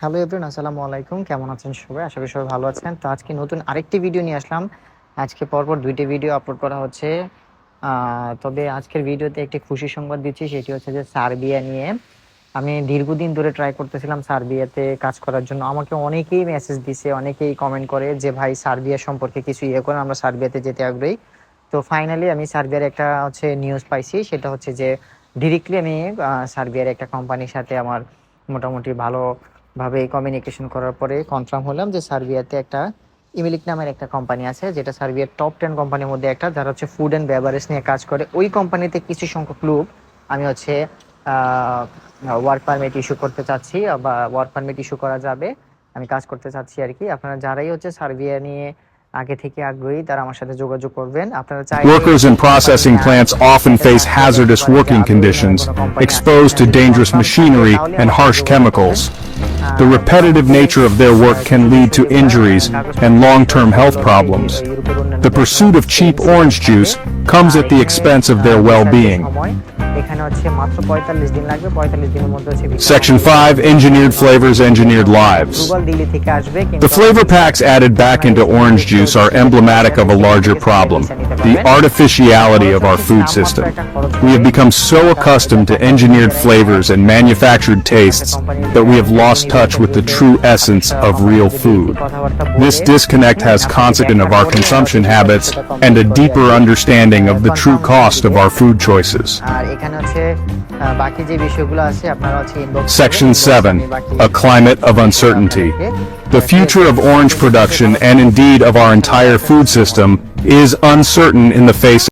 Hello everyone আসসালামু আলাইকুম কেমন আছেন সবাই? আশা করি সবাই ভালো আছেন। তো আজকে নতুন আরেকটি ভিডিও নিয়ে আসলাম। আজকে পরপর দুইটি ভিডিও আপলোড করা হচ্ছে। তবে আজকের ভিডিওতে একটি খুশি সংবাদ দিচ্ছি। সেটি হচ্ছে যে সার্বিয়া নিয়ে আমি দীর্ঘদিন ধরে ট্রাই করতেছিলাম সার্বিয়াতে কাজ করার জন্য। আমাকে অনেকেই মেসেজ দিছে, অনেকেই কমেন্ট করে যে, ভাই, সার্বিয়া সম্পর্কে কিছু ইয়ে করে, আমরা সার্বিয়াতে যেতে আগ্রহী। তো ফাইনালি আমি সার্বিয়ার একটা হচ্ছে নিউজ পাইছি। সেটা হচ্ছে যে ডিরেক্টলি আমি সার্বিয়ার একটা কোম্পানির সাথে আমার মোটামুটি ভালোভাবে কমিউনিকেশন করার পরে কনফার্ম হলাম যে সার্বিয়াতে একটা ইমিলিক নামের একটা কোম্পানি আছে যেটা সার্বিয়ার টপ টেন কোম্পানির মধ্যে একটা যারা হচ্ছে ফুড অ্যান্ড বেভারেজ নিয়ে কাজ করে। ওই কোম্পানিতে কিছু সংখ্যক লোক আমি হচ্ছে ওয়ার্ক পারমিট ইস্যু করতে চাচ্ছি বা ওয়ার্ক পারমিট ইস্যু করা যাবে আমি কাজ করতে চাচ্ছি আর কি। আপনারা যারাই হচ্ছে সার্বিয়া নিয়ে আগে থেকে আগ্রহী তারা আমার সাথে যোগাযোগ করবেন। আপনারা চাই Workers in processing plants often face hazardous working conditions, exposed to dangerous machinery and harsh chemicals. The repetitive nature of their work can lead to injuries and long-term health problems. The pursuit of cheap orange juice comes at the expense of their well-being. সময় এখানে হচ্ছে মাত্র পঁয়তাল্লিশ দিন লাগবে পঁয়তাল্লিশ দিনের মধ্যে হচ্ছে visa Section 5 Engineered Flavors Engineered Lives. Google Delhi থেকে আসবে কিন্তু The flavor packs added back into orange juice are emblematic of a larger problem the artificiality of our food system. We have become so accustomed to engineered flavors and manufactured tastes that we have lost touch with the true essence of real food. This disconnect has consequent of our consumption habits and a deeper understanding of the true cost of our food choices. আর এখানে হচ্ছে আহ, বাকি যে বিষয়গুলো আছে আপনারা হচ্ছে inbox Section করবেন, inbox 7 আমি বাকি A Climate of Uncertainty. The future of orange production and indeed of our entire food system is uncertain in the face